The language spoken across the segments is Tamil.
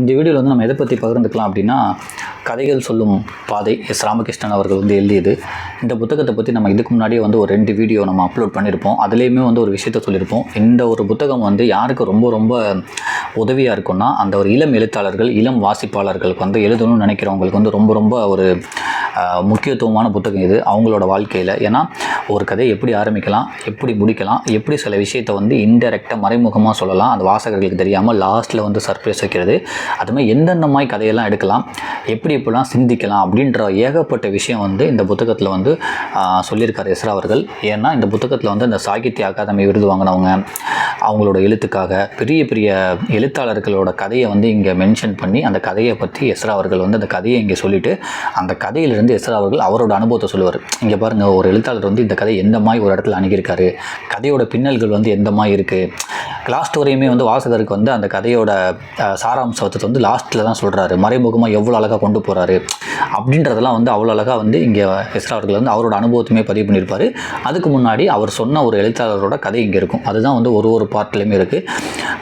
இந்த வீடியோவில் வந்து நம்ம எதை பற்றி பகிர்ந்துக்கலாம் அப்படின்னா கதைகள் சொல்லும் பாதை எஸ் ராமகிருஷ்ணன் அவர்கள் வந்து எழுதியது. இந்த புத்தகத்தை பற்றி நம்ம இதுக்கு முன்னாடியே வந்து ஒரு ரெண்டு வீடியோ நம்ம அப்லோட் பண்ணியிருப்போம் அதுலேயுமே வந்து ஒரு விஷயத்த சொல்லியிருப்போம் இந்த ஒரு புத்தகம் வந்து யாருக்கு ரொம்ப ரொம்ப உதவியாக இருக்கும்னா அந்த ஒரு இளம் எழுத்தாளர்கள் இளம் வாசிப்பாளர்களுக்கு வந்து எழுதணும்னு நினைக்கிறவங்களுக்கு வந்து ரொம்ப ரொம்ப ஒரு முக்கியத்துவமான புத்தகம் இது அவங்களோட வாழ்க்கையில். ஏன்னா ஒரு கதையை எப்படி ஆரம்பிக்கலாம் எப்படி முடிக்கலாம் எப்படி சில விஷயத்தை வந்து இன்டெரக்டாக மறைமுகமாக சொல்லலாம் அந்த வாசகர்களுக்கு தெரியாமல் லாஸ்ட்டில் வந்து சர்ப்ரைஸ் வைக்கிறது. அதுமாதிரி எந்தெந்த மாதிரி கதையெல்லாம் எடுக்கலாம் எப்படி எப்படிலாம் சிந்திக்கலாம் அப்படின்ற ஏகப்பட்ட விஷயம் வந்து இந்த புத்தகத்தில் வந்து சொல்லியிருக்கார் சொல்லியிருக்காரு எஸ்ரா அவர்கள். ஏன்னா இந்த புத்தகத்தில் வந்து இந்த சாகித்ய அகாதமி விருது வாங்கினவங்க அவங்களோட எழுத்துக்காக பெரிய பெரிய எழுத்தாளர்களோட கதையை வந்து இங்கே மென்ஷன் பண்ணி அந்த கதையை பற்றி எஸ்ரா அவர்கள் வந்து அந்த கதையை இங்கே சொல்லிவிட்டு அந்த கதையிலிருந்து எஸ்ரா அவர்கள் அவரோட அனுபவத்தை சொல்லுவார். இங்கே பாருங்கள் ஒரு எழுத்தாளர் வந்து இந்த கதை எந்த மாதிரி ஒரு இடத்துல அணுகியிருக்காரு கதையோட பின்னல்கள் வந்து எந்த மாதிரி இருக்குது லாஸ்ட் வரையுமே வந்து வாசகருக்கு வந்து அந்த கதையோட சாராம்சத்தை வந்து லாஸ்ட்டில் தான் சொல்கிறாரு மறைமுகமாக எவ்வளோ அழகாக கொண்டு போகிறாரு அப்படின்றதெல்லாம் வந்து அவ்வளோ அழகாக வந்து இங்கே எஸ்ரா அவர்கள் வந்து அவரோட அனுபவத்தையுமே பதிவு பண்ணியிருப்பார். அதுக்கு முன்னாடி அவர் சொன்ன ஒரு எழுத்தாளரோட கதை இங்கே இருக்கும். அதுதான் வந்து ஒரு ஒரு பார்ட்லேயுமே இருக்குது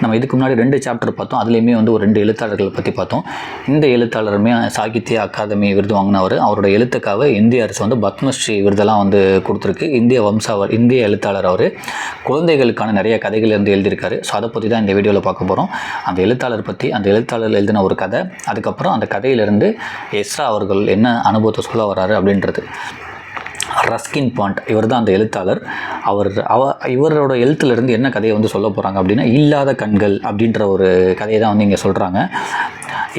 நம்ம இதுக்கு முன்னாடி ரெண்டு சாப்டர் பார்த்தோம். அதுலேயுமே வந்து ஒரு ரெண்டு எழுத்தாளர்களை பற்றி பார்த்தோம். இந்த எழுத்தாளருமே சாகித்ய அகாதமி விருது வாங்கினவர். அவரோட எழுத்துக்காக இந்திய அரசு வந்து பத்மஸ்ரீ விருதெல்லாம் வந்து கொடுத்துருக்கு. இந்திய வம்சாவர் இந்திய எழுத்தாளர் அவர். குழந்தைகளுக்கான நிறைய கதைகள் வந்து எழுதியிருக்காரு. ஸோ அதை பற்றி தான் இந்த வீடியோவில் பார்க்க போகிறோம் அந்த எழுத்தாளர் பற்றி அந்த எழுத்தாளர் எழுதின ஒரு கதை அதுக்கப்புறம் அந்த கதையிலிருந்து எஸ்ரா அவர்கள் என்ன அனுபவத்தை சொல்ல வராரு அப்படின்றது. ரஸ்கின் பாண்ட் இவர் தான் அந்த எழுத்தாளர். அவர் அவ இவரோட எழுத்துலேருந்து என்ன கதையை வந்து சொல்ல போகிறாங்க அப்படின்னா இல்லாத கண்கள் அப்படின்ற ஒரு கதையை தான் வந்து இங்கே சொல்கிறாங்க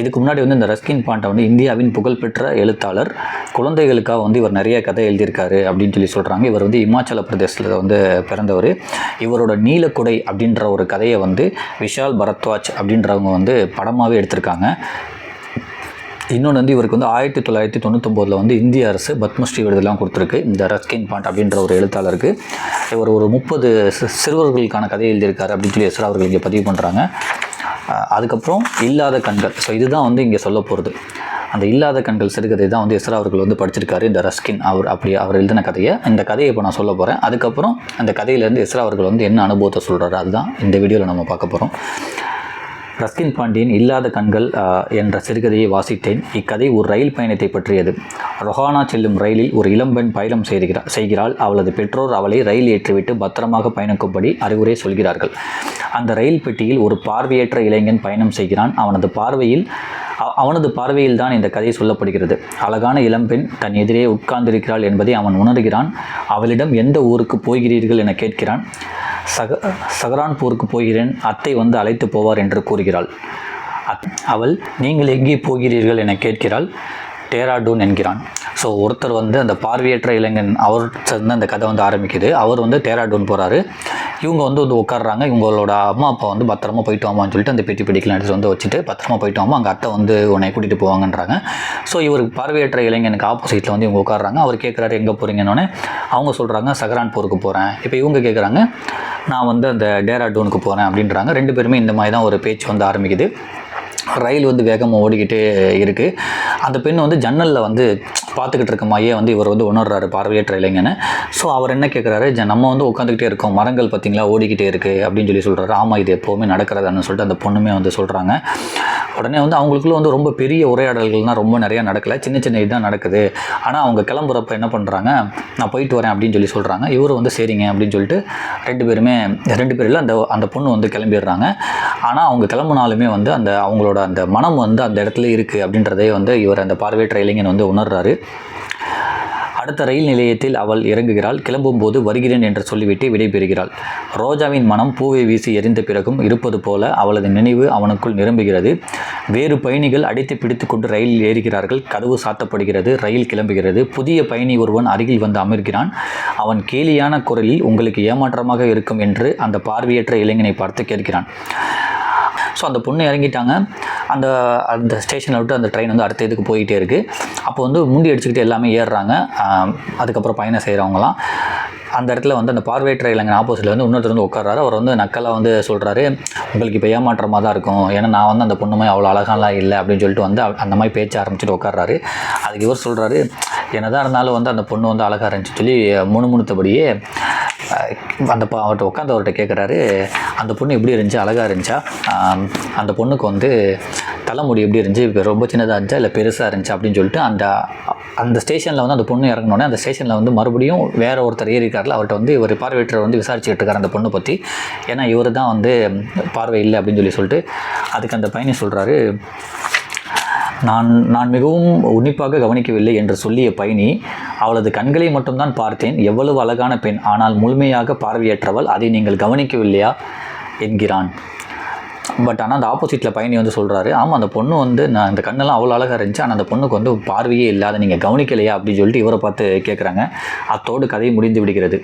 இதுக்கு முன்னாடி வந்து இந்த ரஸ்கின் பாண்டை வந்து இந்தியாவின் புகழ்பெற்ற எழுத்தாளர். குழந்தைகளுக்காக வந்து இவர் நிறைய கதை எழுதியிருக்காரு அப்படின்னு சொல்லி சொல்கிறாங்க இவர் வந்து இமாச்சல பிரதேசத்தில் வந்து பிறந்தவர். இவரோட நீலக்குடை அப்படின்ற ஒரு கதையை வந்து விஷால் பரத்வாஜ் அப்படின்றவங்க வந்து படமாகவே எடுத்திருக்காங்க. இன்னொன்று வந்து இவருக்கு வந்து ஆயிரத்தி தொள்ளாயிரத்தி தொண்ணூத்தொம்போதில் வந்து இந்திய அரசு பத்மஸ்ரீ விருதுலாம் கொடுத்துருக்கு. இந்த ரஸ்கின் பாண்ட் அப்படின்ற ஒரு எழுத்தாளருக்கு. இவர் ஒரு முப்பது சிறுவர்களுக்கான கதை எழுதியிருக்காரு அப்படின்னு சொல்லி எஸ்ரா அவர்கள் இங்கே பதிவு பண்ணுறாங்க அதுக்கப்புறம் இல்லாத கண்கள். ஸோ இதுதான் வந்து இங்கே சொல்ல போகிறது அந்த இல்லாத கண்கள் சிறுகதை தான் வந்து எஸ்ரா அவர்கள் வந்து படிச்சிருக்காரு. இந்த ரஸ்கின் அவர் அப்படி அவர் எழுதின கதையை. இந்த கதையை இப்போ நான் சொல்ல போகிறேன் அதுக்கப்புறம் அந்த கதையிலேருந்து எஸ்ரா அவர்கள் வந்து என்ன அனுபவத்தை சொல்கிறாரு அதுதான் இந்த வீடியோவில் நம்ம பார்க்க போகிறோம் ரஸ்கின் பாண்டியன் இல்லாத கண்கள் என்ற சிறுகதையை வாசித்தேன். இக்கதை ஒரு ரயில் பயணத்தை பற்றியது. ரொஹானா செல்லும் ரயிலில் ஒரு இளம்பெண் பயணம் செய்கிறார் செய்கிறாள். அவளது பெற்றோர் அவளை ரயில் ஏற்றிவிட்டு பத்திரமாக பயணிக்கும்படி அறிவுரை சொல்கிறார்கள். அந்த ரயில் பெட்டியில் ஒரு பார்வையற்ற இளைஞன் பயணம் செய்கிறான். அவனது பார்வையில் அவனது பார்வையில் தான் இந்த கதை சொல்லப்படுகிறது. அழகான இளம்பெண் தன் எதிரே உட்கார்ந்திருக்கிறாள் என்பதை அவன் உணர்கிறான். அவளிடம் எந்த ஊருக்கு போகிறீர்கள் என கேட்கிறான். சக சகரான்பூருக்கு போகிறேன். அத்தை வந்து அழைத்து போவார் என்று கூறுகிறாள். அத்- அவள் நீங்கள் எங்கே போகிறீர்கள்? என கேட்கிறாள். டேராடூன் என்கிறான். ஸோ ஒருத்தர் வந்து அந்த பார்வையற்ற இளைஞன் அவர் வந்து அந்த கதை வந்து ஆரம்பிக்குது. அவர் வந்து டேராடூன் போகிறாரு இவங்க வந்து வந்து உட்காடுறாங்க இவங்களோட அம்மா அப்பா வந்து பத்திரமா போயிட்டு வாமான்னு சொல்லிட்டு அந்த பெட்டி பெட்டிக்கெலாம் எடுத்து வந்து வச்சுட்டு பத்திரமா போயிட்டு வாமா அங்கே அத்தை வந்து உன்னை கூட்டிகிட்டு போவாங்கன்றாங்க. ஸோ இவருக்கு பார்வையற்ற இளைஞனுக்கு ஆப்போசிட்டில் வந்து இவங்க உட்காடுறாங்க அவர் கேட்குறாரு எங்கே போகிறீங்கன்னொன்னே அவங்க சொல்கிறாங்க சகரான்பூருக்கு போகிறேன் இப்போ இவங்க கேட்குறாங்க நான் வந்து அந்த டேராடூனுக்கு போகிறேன் அப்படின்றாங்க. ரெண்டு பேருமே இந்த மாதிரி தான் ஒரு பேச்சு வந்து ஆரம்பிக்குது. ரயில் வந்து வேகமாக ஓடிக்கிட்டே இருக்குது அந்த பெண் வந்து ஜன்னலில் வந்து பார்த்துக்கிட்டு இருக்க மாதிரியே வந்து இவர் வந்து உணர்றாரு பார்வையற்ற இளைஞனை ஸோ அவர் என்ன கேட்குறாரு "ஜ- நம்ம வந்து உட்காந்துக்கிட்டே இருக்கோம். மரங்கள் பார்த்தீங்களா ஓடிக்கிட்டே இருக்குது அப்படின்னு சொல்லி சொல்கிறாரு ஆமாம் இது எப்போவுமே நடக்கிறதான்னு சொல்லிட்டு அந்த பொண்ணுமே வந்து சொல்கிறாங்க உடனே வந்து அவங்களுக்குள்ள வந்து ரொம்ப பெரிய உரையாடல்கள்லாம் ரொம்ப நிறையா நடக்கலை. சின்ன சின்ன இதுதான் நடக்குது. ஆனால் அவங்க கிளம்புறப்ப என்ன பண்ணுறாங்க நான் போயிட்டு வரேன் அப்படின்னு சொல்லி சொல்கிறாங்க இவர் வந்து சரிங்க அப்படின்னு சொல்லிட்டு ரெண்டு பேருமே ரெண்டு பேரில் அந்த அந்த பொண்ணு வந்து கிளம்பிடுறாங்க. ஆனால் அவங்க கிளம்புனாலுமே வந்து அந்த அவங்களோட அந்த மனம் வந்து அந்த இடத்துல இருக்குது அப்படின்றதே வந்து இவர் அந்த பார்வையற்ற இளைஞன் வந்து உணர்றாரு. அடுத்த ரயில் நிலையத்தில் அவள் இறங்குகிறாள். கிளம்பும்போது வருகிறேன் என்று சொல்லிவிட்டு விடைபெறுகிறாள். ரோஜாவின் மனம் பூவை வீசி எரிந்த பிறகும் இருப்பது போல அவளது நினைவு அவனுக்குள் நிரம்புகிறது. வேறு பயணிகள் அடித்து பிடித்து கொண்டு ரயிலில் ஏறுகிறார்கள். கதவு சாத்தப்படுகிறது. ரயில் கிளம்புகிறது. புதிய பயணி ஒருவன் அருகில் வந்து அமர்கிறான். அவன் கேலியான குரலில் உங்களுக்கு ஏமாற்றமாக இருக்கும் என்று அந்த பார்வையற்ற இளைஞனை பார்த்து கேட்கிறான். ஸோ அந்த பொண்ணு இறங்கிட்டாங்க. அந்த அந்த ஸ்டேஷனை விட்டு அந்த ட்ரெயின் வந்து அடுத்த இதுக்கு போயிட்டே இருக்குது அப்போ வந்து முண்டி அடிச்சுக்கிட்டு எல்லாமே ஏறுறாங்க. அதுக்கப்புறம் பயணம் செய்கிறவங்களாம் அந்த இடத்துல வந்து அந்த பார்வையற்ற இளைஞன் ஆப்போசிட்டில் வந்து இன்னொருத்தர் வந்து உட்கார்றாரு. அவர் வந்து நக்கலாக வந்து சொல்கிறாரு உங்களுக்கு இப்போ ஏமாற்றமாக தான் இருக்கும். ஏன்னா நான் வந்து அந்த பொண்ணுமே அவ்வளோ அழகாலாம் இல்லை அப்படின்னு சொல்லிட்டு வந்து அந்த மாதிரி பேச்ச ஆரம்பிச்சுட்டு உட்கார்றாரு. அதுக்கு இவர் சொல்கிறாரு என்னதான் இருந்தாலும் வந்து அந்த பொண்ணு வந்து அழகாக இருந்துச்சு சொல்லி முணுமுணுத்தபடியே அந்த பா அவர்கிட்ட உட்காந்து அவர்கிட்ட கேட்குறாரு அந்த பொண்ணு எப்படி இருந்துச்சு? அழகாக இருந்துச்சா? அந்த பொண்ணுக்கு வந்து தலைமுடி எப்படி இருந்துச்சு? இப்போ ரொம்ப சின்னதாக இருந்துச்சா? இல்லை பெருசாக இருந்துச்சு? அப்படின்னு சொல்லிட்டு அந்த அந்த ஸ்டேஷனில் வந்து அந்த பொண்ணு இறங்கினோடனே அந்த ஸ்டேஷனில் வந்து மறுபடியும் வேற ஒருத்தர் ஏறிக்காரில் அவர்கிட்ட வந்து இவர் பார்வையற்றவர் வந்து விசாரிச்சுக்கிட்டு இருக்கார் அந்த பொண்ணை பற்றி ஏன்னா இவர் தான் வந்து பார்வை இல்லை அப்படின்னு சொல்லி சொல்லிட்டு அதுக்கு அந்த பையனை சொல்கிறாரு நான் நான் மிகவும் உன்னிப்பாக கவனிக்கவில்லை என்று சொல்லிய பயணி அவளது கண்களை மட்டும்தான் பார்த்தேன். எவ்வளவு அழகான பெண். ஆனால் முழுமையாக பார்வையற்றவள். அதை நீங்கள் கவனிக்கவில்லையா? என்கிறான். பட் ஆனால் அந்த ஆப்போசிட்டில் பையனை வந்து சொல்கிறாரு ஆமாம் அந்த பொண்ணு வந்து நான் அந்த கண்ணெல்லாம் அவ்வளோ அழகாக இருந்துச்சு. ஆனால் அந்த பொண்ணுக்கு வந்து பார்வையே இல்லாத நீங்கள் கவனிக்கலையா? அப்படின்னு சொல்லிட்டு இவரை பார்த்து கேட்குறாங்க அத்தோடு கதை முடிந்து விடுகிறது.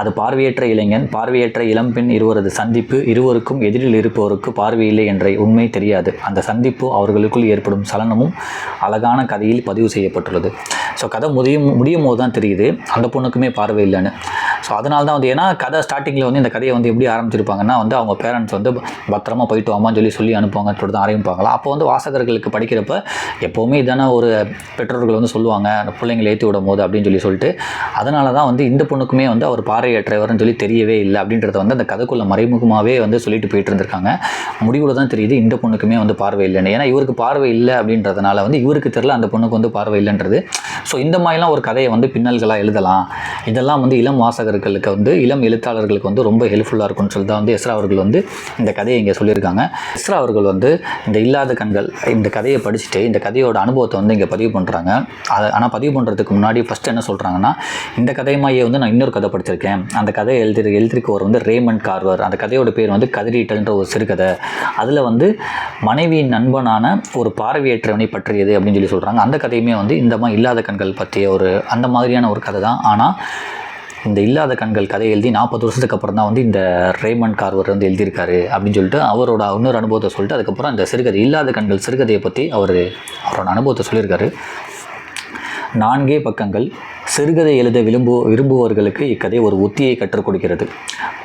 அது பார்வையற்ற இளைஞன் பார்வையற்ற இளம்பெண் இருவரது சந்திப்பு இருவருக்கும் எதிரில் இருப்பவருக்கு பார்வையில்லை என்ற உண்மை தெரியாது. அந்த சந்திப்பு அவர்களுக்குள் ஏற்படும் சலனமும் அழகான கதையில் பதிவு செய்யப்பட்டுள்ளது. ஸோ கதை முடியும் முடியும் போது தான் தெரியுது. அந்த பொண்ணுக்குமே பார்வை இல்லைன்னு. ஸோ அதனால தான் வந்து ஏன்னா கதை ஸ்டார்டிங்கில் வந்து இந்த கதையை வந்து எப்படி ஆரம்பிச்சிருப்பாங்கன்னா வந்து அவங்க பேரண்ட்ஸ் வந்து பத்திரமா போயிட்டு வாமான்னு சொல்லி சொல்லி அனுப்புவாங்க சொல்லிட்டு தான் ஆரம்பிப்பாங்களா? அப்போ வந்து வாசகர்களுக்கு படிக்கிறப்ப எப்போவுமே இதான ஒரு பெற்றோர்கள் வந்து சொல்லுவாங்க அந்த பிள்ளைங்களை ஏற்றி விடும் போது அப்படின்னு சொல்லி சொல்லிட்டு அதனால தான் வந்து இந்த பொண்ணுக்குமே வந்து அவர் பாறையற்றவர்னு சொல்லி தெரியவே இல்லை அப்படின்றத வந்து அந்த கதைக்குள்ள மறைமுகமாகவே வந்து சொல்லிட்டு போயிட்டு இருந்திருக்காங்க. முடிவில் தான் தெரியுது இந்த பொண்ணுக்குமே வந்து பார்வை இல்லைன்னு. ஏன்னா இவருக்கு பார்வை இல்லை அப்படின்றதுனால வந்து இவருக்கு தெரியல அந்த பொண்ணுக்கு வந்து பார்வை இல்லைன்றது. ஸோ இந்த மாதிரிலாம் ஒரு கதையை வந்து பின்னல்களாக எழுதலாம். இதெல்லாம் வந்து இளம் வாசகர் வாசகர்களுக்கு வந்து இளம் எழுத்தாளர்களுக்கு வந்து ரொம்ப ஹெல்ப்ஃபுல்லாக இருக்கும்னு சொல்லி தான் வந்து எஸ்ரா அவர்கள் வந்து இந்த கதையை இங்கே சொல்லியிருக்காங்க. எஸ்ரா அவர்கள் வந்து இந்த இல்லாத கண்கள் இந்த கதையை படிச்சுட்டு இந்த கதையோட அனுபவத்தை வந்து இங்கே பதிவு பண்ணுறாங்க அதை ஆனால் பதிவு பண்ணுறதுக்கு முன்னாடி ஃபஸ்ட்டு என்ன சொல்கிறாங்கன்னா இந்த கதைமாயே வந்து நான் இன்னொரு கதை படிச்சிருக்கேன். அந்த கதையை எழுதி எழுதிருக்கவர் வந்து ரேமண்ட் கார்வர் அந்த கதையோட பேர் வந்து கதிரீட்டல்ன்ற ஒரு சிறுகதை. அதில் வந்து மனைவியின் நண்பனான ஒரு பார்வையற்றவனை பற்றியது அப்படின்னு சொல்லி சொல்கிறாங்க அந்த கதையுமே வந்து இந்த மாதிரி இல்லாத கண்கள் பற்றிய ஒரு அந்த மாதிரியான ஒரு கதை தான். ஆனால் இந்த இல்லாத கண்கள் கதை எழுதி நாற்பது வருஷத்துக்கு அப்புறம் தான் வந்து இந்த ரேமண்ட் கார்வர் வந்து எழுதியிருக்காரு அப்படின்னு சொல்லிட்டு அவரோட இன்னொரு அனுபவத்தை சொல்லிட்டு அதுக்கப்புறம் அந்த சிறுகதை இல்லாத கண்கள் சிறுகதையை பற்றி அவர் அவரோட அனுபவத்தை சொல்லியிருக்காரு. நான்கே பக்கங்கள் சிறுகதை எழுத விரும்பு விரும்புபவர்களுக்கு இக்கதை ஒரு உத்தியை கற்றுக் கொடுக்கிறது.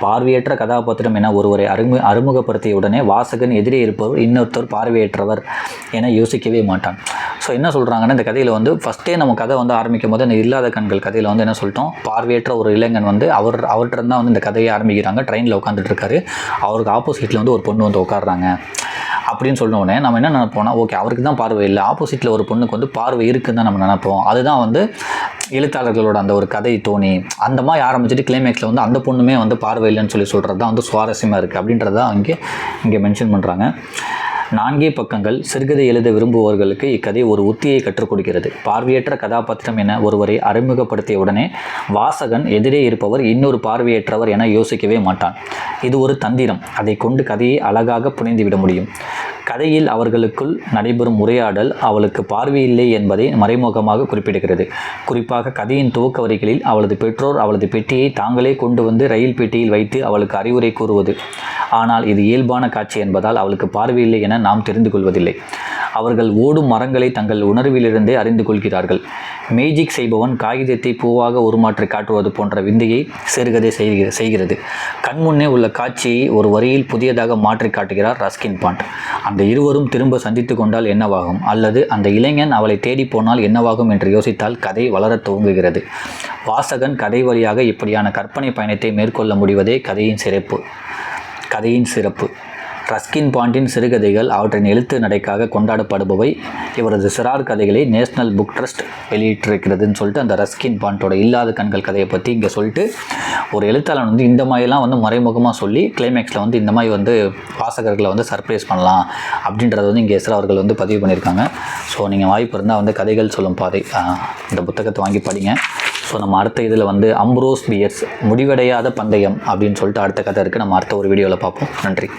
பார்வையற்ற கதாபாத்திரம் என ஒருவரை அறிமு அறிமுகப்படுத்திய உடனே வாசகன் எதிரே இருப்பவர் இன்னொருத்தர் பார்வையற்றவர் என யோசிக்கவே மாட்டான். ஸோ என்ன சொல்கிறாங்கன்னா இந்த கதையில் வந்து ஃபஸ்ட்டே நம்ம கதை வந்து ஆரம்பிக்கும் போது இந்த இல்லாத கண்கள் கதையில் வந்து என்ன சொல்லிட்டோம்? பார்வையற்ற ஒரு இளைஞன் வந்து அவர் அவர்கிட்ட தான் வந்து இந்த கதையை ஆரம்பிக்கிறாங்க. ட்ரெயினில் உட்காந்துட்டு இருக்காரு. அவருக்கு ஆப்போசிட்டில் வந்து ஒரு பொண்ணு வந்து உட்காடுறாங்க அப்படின்னு சொன்ன உடனே நம்ம என்ன நினைப்போம்னா ஓகே அவருக்கு தான் பார்வை இல்லை. ஆப்போசிட்டில் ஒரு பொண்ணுக்கு வந்து பார்வை இருக்குன்னு தான் நம்ம நினைப்போம். அதுதான் வந்து எழுத்தாளர்களோட அந்த ஒரு கதை தோணி. அந்த மாதிரி ஆரம்பிச்சுட்டு கிளைமேக்ஸில் வந்து அந்த பொண்ணுமே வந்து பார்வை இல்லைன்னு சொல்லி சொல்கிறது தான் வந்து சுவாரஸ்யமாக இருக்குது அப்படின்றத இங்கே இங்கே மென்ஷன் பண்ணுறாங்க நான்கே பக்கங்கள் சிறுகதை எழுத விரும்புபவர்களுக்கு இக்கதை ஒரு உத்தியை கற்றுக் கொடுக்கிறது. பார்வையற்ற கதாபாத்திரம் என ஒருவரை அறிமுகப்படுத்திய உடனே வாசகன் எதிரே இருப்பவர் இன்னொரு பார்வையற்றவர் என யோசிக்கவே மாட்டான். இது ஒரு தந்திரம். அதை கொண்டு கதையை அழகாக புனைந்துவிட முடியும். கதையில் அவர்களுக்குள் நடைபெறும் உரையாடல் அவளுக்கு பார்வையில்லை என்பதை மறைமுகமாக குறிப்பிடுகிறது. குறிப்பாக கதையின் துவக்க வரிகளில் அவளது பெற்றோர் அவளது பெட்டியை தாங்களே கொண்டு வந்து ரயில் பெட்டியில் வைத்து அவளுக்கு அறிவுரை கூறுவது. ஆனால் இது இயல்பான காட்சி என்பதால் அவளுக்கு பார்வையில்லை என நாம் தெரிந்து கொள்வதில்லை. அவர்கள் ஓடும் மரங்களை தங்கள் உணர்விலிருந்தே அறிந்து கொள்கிறார்கள். மேஜிக் செய்பவன் காகிதத்தை பூவாக உருமாற்றி காட்டுவது போன்ற விந்தையை சிறுகதை செய்கிற செய்கிறது. கண்முன்னே உள்ள காட்சியை ஒரு வரியில் புதியதாக மாற்றி காட்டுகிறார் ரஸ்கின் பாண்ட். அந்த இருவரும் திரும்ப சந்தித்து கொண்டால் என்னவாகும்? அல்லது அந்த இளைஞன் அவளை தேடி போனால் என்னவாகும் என்று யோசித்தால் கதை வளரத் துவங்குகிறது. வாசகன் கதை வழியாக இப்படியான கற்பனை பயணத்தை மேற்கொள்ள முடிவதே கதையின் சிறப்பு. கதையின் சிறப்பு. ரஸ்கின் பாண்டின் சிறுகதைகள் அவற்றின் எழுத்து நடைக்காக கொண்டாடப்படுபவை. இவரது சிறார் கதைகளை நேஷனல் புக் ட்ரஸ்ட் வெளியிட்டிருக்கிறதுன்னு சொல்லிட்டு அந்த ரஸ்கின் பாண்டோட இல்லாத கண்கள் கதையை பற்றி இங்கே சொல்லிட்டு ஒரு எழுத்தாளன் வந்து இந்த மாதிரிலாம் வந்து மறைமுகமாக சொல்லி கிளைமேக்ஸில் வந்து இந்த மாதிரி வந்து வாசகர்களை வந்து சர்ப்ரைஸ் பண்ணலாம் அப்படின்றத வந்து இங்கே எஸ்ரா அவர்கள் வந்து பதிவு பண்ணியிருக்காங்க. ஸோ நீங்கள் வாய்ப்பு இருந்தால் வந்து கதைகள் சொல்லும் பாதை இந்த புத்தகத்தை வாங்கி படிங்க. ஸோ நம்ம அடுத்த இதில் வந்து அம்ப்ரோஸ் பியர்ஸ் முடிவடையாத பந்தயம் அப்படின்னு சொல்லிட்டு அடுத்த கதை இருக்குது நம்ம அடுத்த ஒரு வீடியோவில் பார்ப்போம். நன்றி.